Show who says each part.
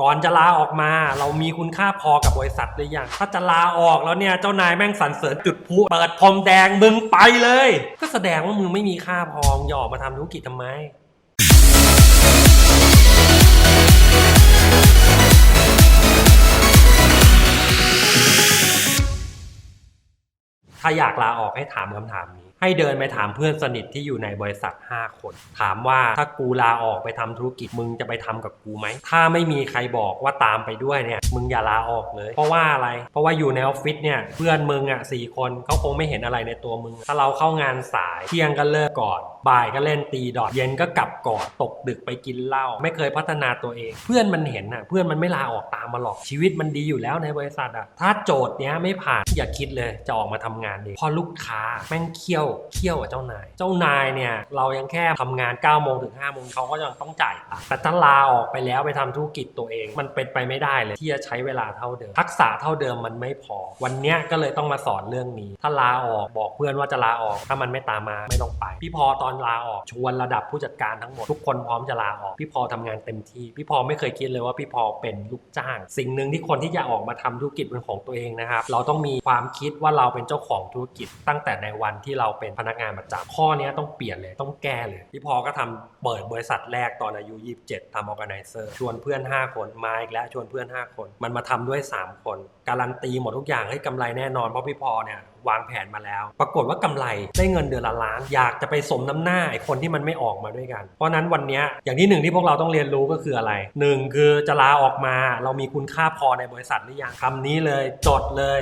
Speaker 1: ก่อนจะลาออกมาเรามีคุณค่าพอกับบริษัทหรือยังถ้าจะลาออกแล้วเนี่ยเจ้านายแม่งสรรเสริญจุดพลุเปิดพรมแดงมึงไปเลย ก็แสดงว่ามึงไม่มีค่าพอมึงจะออกมาทำธุรกิจทำไมถ้าอยากลาออกให้ถามคำถามนี้ ให้เดินไปถามเพื่อนสนิทที่อยู่ในบริษัท 5 คน ถามว่าถ้ากูลาออกไปทำธุรกิจมึงจะไปทำกับกูไหม ถ้าไม่มีใครบอกว่าตามไปด้วยเนี่ย มึงอย่าลาออกเลย เพราะว่าอะไร เพราะว่าอยู่ในออฟฟิศเนี่ยเพื่อนมึงอะสี่คนเขาคงไม่เห็นอะไรในตัวมึง ถ้าเราเข้างานสายเที่ยงก็เลิกก่อน บ่ายก็เล่นตีดอทเย็นก็กลับก่อนตกดึกไปกินเหล้าไม่เคยพัฒนาตัวเอง เพื่อนมันเห็นอะเพื่อนมันไม่ลาออกตามมาหรอกชีวิตมันดีอยู่แล้วในบริษัทอะถ้าโจทย์เนี้ยไม่ผ่านอย่าคิดเลยจะออกมาทำงานเองพอลูกค้าแม่งเคี่ยวเคี่ยวกับเจ้านาย เจ้านายเนี่ยเรายังแค่ทำงาน9ก้าโมงถึง5้าโมงเขาก็ยังต้องจ่ายตังค์แต่ถ้าลาออกไปแล้วไปทำธุรกิจตัวเอง มันเป็นไปไม่ได้เลยที่จะใช้เวลาเท่าเดิม ทักษะเท่าเดิมมันไม่พอ วันเนี้ยก็เลยต้องมาสอนเรื่องนี้ ถ้าลาออกบอกเพื่อนว่าจะลาออก ถ้ามันไม่ตามมาไม่ต้องไป พี่พอตอนลาออกชวนระดับผู้จัดการทั้งหมดทุกคนพร้อมจะลาออก พี่พอทำงานเต็มที่ พี่พอไม่เคยคิดเลยว่าพี่พอเป็นลูกจ้าง สิ่งหนึ่งที่คนที่จะออกมาทำธุรกิจเป็นของตัวเองนะครับ เราต้องมีความคิดว่าเราเป็นเจ้าของธุรกิจตั้งแต่ในวันที่เราเป็นพนักงานประจำข้อเนี้ยต้องเปลี่ยนเลยต้องแก้เลยพี่พอก็ทำเปิดบริษัทแรกตอนอายุ 27ทำ organizer ชวนเพื่อน 5 คนมาอีกแล้วชวนเพื่อน 5 คน มันมาทำด้วย 3 คน การันตีหมดทุกอย่างให้กำไรแน่นอนเพราะพี่พอเนี่ยวางแผนมาแล้ว ปรากฏว่ากำไรได้เงินเดือนละล้าน อยากจะไปสมน้ำหน้าไอ้คนที่มันไม่ออกมาด้วยกัน เพราะนั้นวันนี้อย่างที่หนึ่งที่พวกเราต้องเรียนรู้ก็คืออะไรหนึ่งคือจะลาออกมา เรามีคุณค่าพอในบริษัทหรือยังคำนี้เลยจดเลย